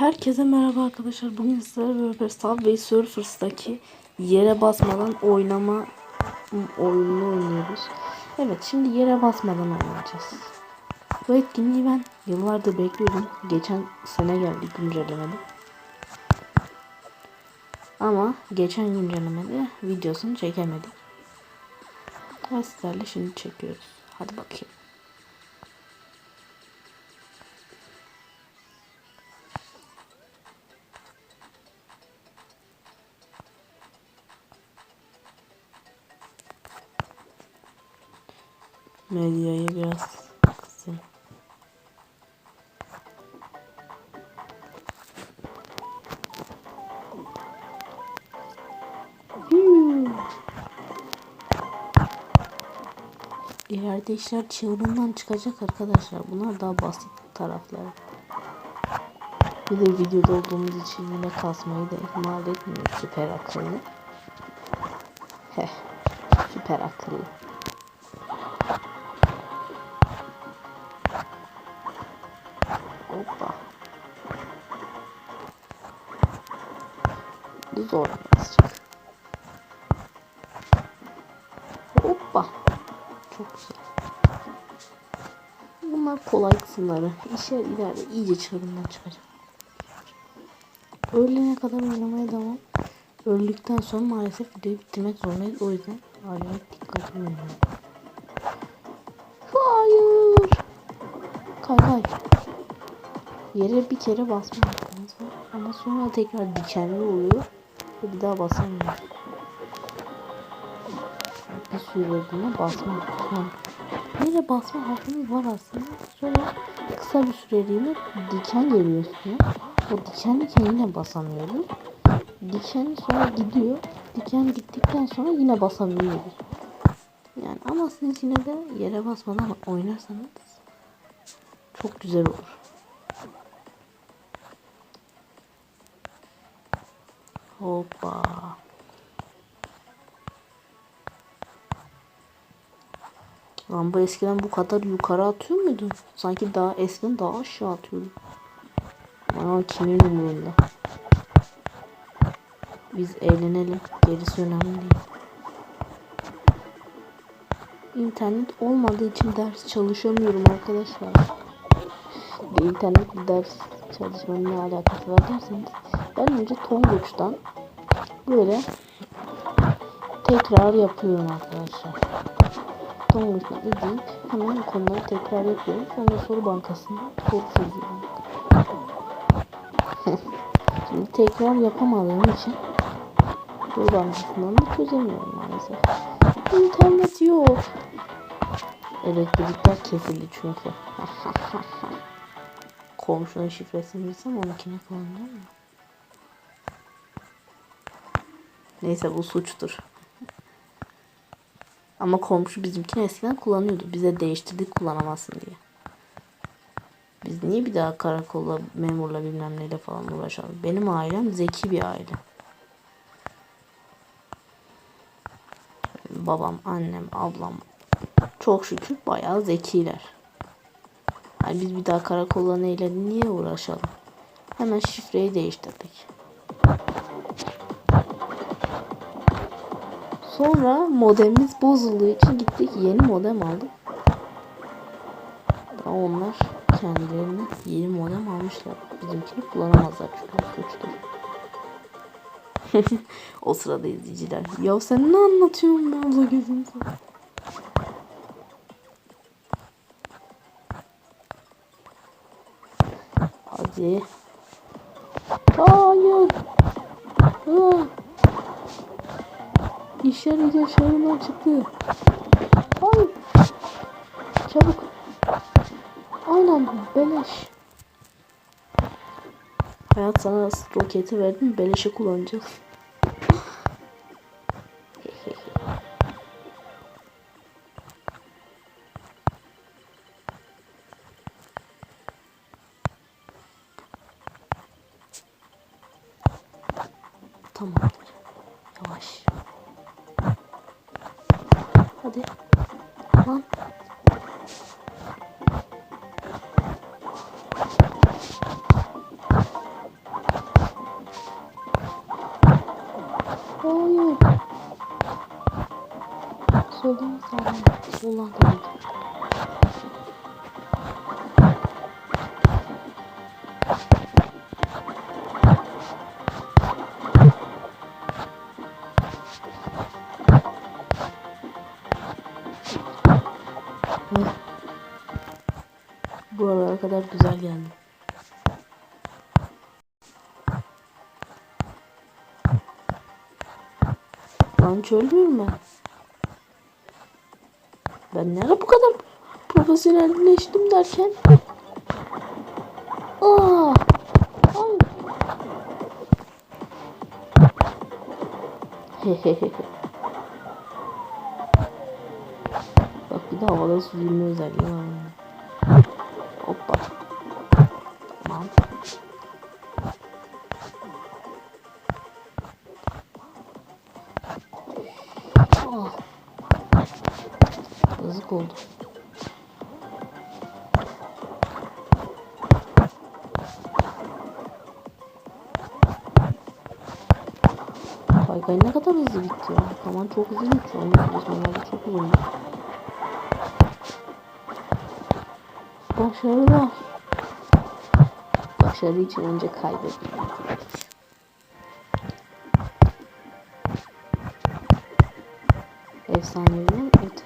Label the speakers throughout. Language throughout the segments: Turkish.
Speaker 1: Herkese merhaba arkadaşlar. Bugün sizlerle beraber Subway Surfers'daki yere basmadan oynama oyununu oynuyoruz. Evet şimdi yere basmadan oynayacağız. Bu etkinliği ben yıllardır bekliyordum. Geçen sene geldi güncellemede. Ama geçen güncellemede videosunu çekemedik. Ve sizlerle şimdi çekiyoruz. Hadi bakayım. Medyayı biraz kısayım. Hmm. İleride işler çığırından çıkacak arkadaşlar. Bunlar daha basit tarafları. Bir de videoda olduğumuz için yine kasmayı da ihmal etmiyor süper akıllı. Heh, süper akıllı. Bu zor birazcık. Hoppa. Çok güzel. Bunlar kolay kısımları. İşe ileride iyice çığırından çıkacak. Öğlene kadar oynamaya devam. Öldükten sonra maalesef videoyu bitirmek zorundayız. O yüzden acayip dikkatli oynuyorum. Hayır. Kay kay. Yere bir kere basma hakkınız var. Ama sonra tekrar dikenli oluyor. Bir daha basamıyor. Bir süreliğine basma hakkı. Yere basma hakkınız var aslında. Sonra kısa bir süreliğine diken geliyor üstüne. O diken diken yine basamıyoruz. Diken sonra gidiyor. Diken gittikten sonra yine basabiliyoruz. Yani ama siz yine de yere basmadan oynarsanız çok güzel olur. Hoppa. Lan bu eskiden bu kadar yukarı atıyor muydu? Sanki daha eskiden daha aşağı atıyordu. Ama kimin umurunda? Biz eğlenelim. Gerisi önemli değil. İnternet olmadığı için ders çalışamıyorum arkadaşlar. İnternet ders çalışmanın ne alakası var derseniz ben önce Tonguç'tan böyle tekrar yapıyorum arkadaşlar. Tonguç'tan izleyip hemen konuları tekrar yapıyorum. Sonra soru bankasında soru çözüyorum. Şimdi tekrar yapamadığım için soru bankasından da çözemiyorum maalesef. İnternet yok. Elektrikler kesildi çünkü. Komşunun şifresini bilsem onunkine kullanacağım mı? Neyse bu suçtur. Ama komşu bizimkini eskiden kullanıyordu. Bize değiştirdik kullanamazsın diye. Biz niye bir daha karakolla, memurla bilmem neyle falan uğraşalım? Benim ailem zeki bir aile. Babam, annem, ablam çok şükür bayağı zekiler. Yani biz bir daha karakolla neyle niye uğraşalım? Hemen şifreyi değiştirdik. Sonra modemimiz bozulduğu için gittik yeni modem aldık. Daha onlar kendilerine yeni modem almışlar. Bizimkini kullanamazlar çünkü suçtur. o sırada izleyiciler. Ya sen ne anlatıyorsun be abla gözünü Hadi. Hayır. Ah. İşler iyice şahından çıktı. Hayır. Çabuk. Aynen beleş. Hayat sana roketi verdim beleşe kullanacağız. Tamam. Yavaş. Hadi. Lan. Hayır. Soldan sağdan. Soldan sağdan. Kadar güzel geldi. Lan çöldürüm ben. Ben nerede bu kadar profesyonelleştim derken? Aa! Hayır. Hehehe. Bak bir de havada süzülme özelliği var. Hoppa. Kaykay ne kadar hızlı gitti ya. Tamam çok hızlı. Onun resmenlerde çok uzun. Başarılar. Başarı için önce kaybetmek gerek. Efsanevinden öte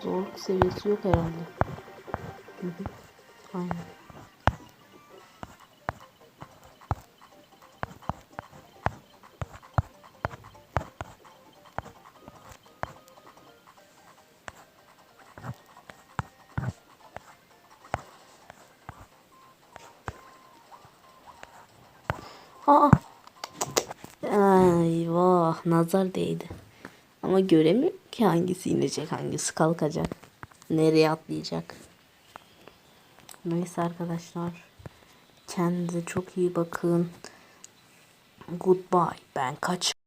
Speaker 1: zorluk seviyesi yok herhalde. Hı hı. Aynen. Aa. Eyvah nazar değdi. Ama göremiyorum ki hangisi inecek hangisi kalkacak. Nereye atlayacak. Neyse arkadaşlar. Kendinize çok iyi bakın. Goodbye. Ben kaç.